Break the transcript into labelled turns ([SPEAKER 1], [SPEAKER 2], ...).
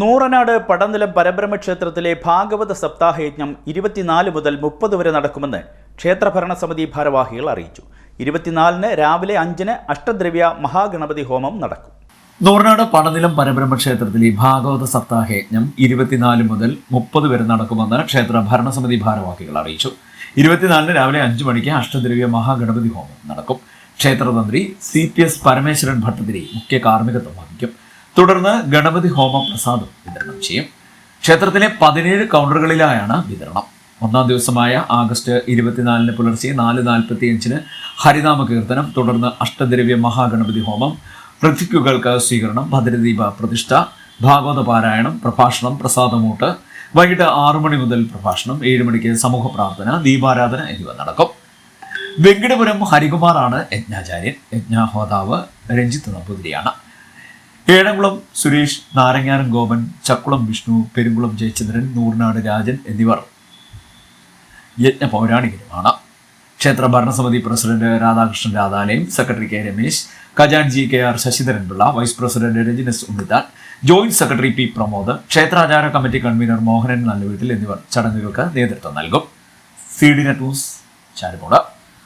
[SPEAKER 1] നൂറനാട് പടനിലം പരബ്രഹ്മ ക്ഷേത്രത്തിലെ ഭാഗവത സപ്താഹയജ്ഞം ഇരുപത്തിനാല് മുതൽ മുപ്പത് വരെ നടക്കുമെന്ന് ക്ഷേത്രഭരണസമിതി ഭാരവാഹികൾ അറിയിച്ചു. ഇരുപത്തിനാലിന് രാവിലെ അഞ്ചിന് അഷ്ടദ്രവ്യ മഹാഗണപതി ഹോമം നടക്കും.
[SPEAKER 2] നൂറനാട് പടനിലം പരബ്രഹ്മ ക്ഷേത്രത്തിലെ ഭാഗവത സപ്താഹയജ്ഞം ഇരുപത്തിനാല് മുതൽ മുപ്പത് വരെ നടക്കുമെന്ന് ക്ഷേത്ര ഭരണസമിതി ഭാരവാഹികൾ അറിയിച്ചു. ഇരുപത്തിനാലിന് രാവിലെ അഞ്ചു മണിക്ക് അഷ്ടദ്രവ്യ മഹാഗണപതി ഹോമം നടക്കും. ക്ഷേത്രതന്ത്രി C P S Parameswaran Bhattathiri മുഖ്യ കാർമ്മികത്വം വഹിക്കും. തുടർന്ന് ഗണപതി ഹോമ പ്രസാദം വിതരണം ചെയ്യും. ക്ഷേത്രത്തിലെ പതിനേഴ് കൗണ്ടറുകളിലായാണ് വിതരണം. ഒന്നാം ദിവസമായ ആഗസ്റ്റ് ഇരുപത്തിനാലിന് പുലർച്ചെ നാല് നാൽപ്പത്തിയഞ്ചിന് ഹരിനാമ കീർത്തനം തുടർന്ന് അഷ്ടദ്രവ്യ മഹാഗണപതി ഹോമം പൃഥ്വിക്കുകൾക്ക് സ്വീകരണം ഭദ്രദീപ പ്രതിഷ്ഠ ഭാഗവത പാരായണം പ്രഭാഷണം പ്രസാദമൂട്ട് വൈകിട്ട് ആറു മണി മുതൽ പ്രഭാഷണം ഏഴ് മണിക്ക് സമൂഹ പ്രാർത്ഥന ദീപാരാധന എന്നിവ നടക്കും. വെങ്കിടപുരം ഹരികുമാറാണ് യജ്ഞാചാര്യൻ. യജ്ഞാഹോതാവ് രഞ്ജിത്ത് നമ്പൂതിരിയാണ്. ഏഴംകുളം സുരേഷ് നാരങ്ങാനം ഗോപൻ ചക്കുളം വിഷ്ണു പെരുങ്കുളം ജയചന്ദ്രൻ നൂറിനാട് രാജൻ എന്നിവർ യജ്ഞ പൗരാണികരുമാണ്. ക്ഷേത്ര ഭരണസമിതി president Radhakrishnan Radhalayam secretary K Ramesh ഖജാൻജി K R Sasidharan Sasidharanpillai vice president Rajanas Unnithan joint secretary P Pramod ക്ഷേത്രാചാര committee convener Mohanan Nallaveettil എന്നിവർ ചടങ്ങുകൾക്ക് നേതൃത്വം നൽകും. C D net news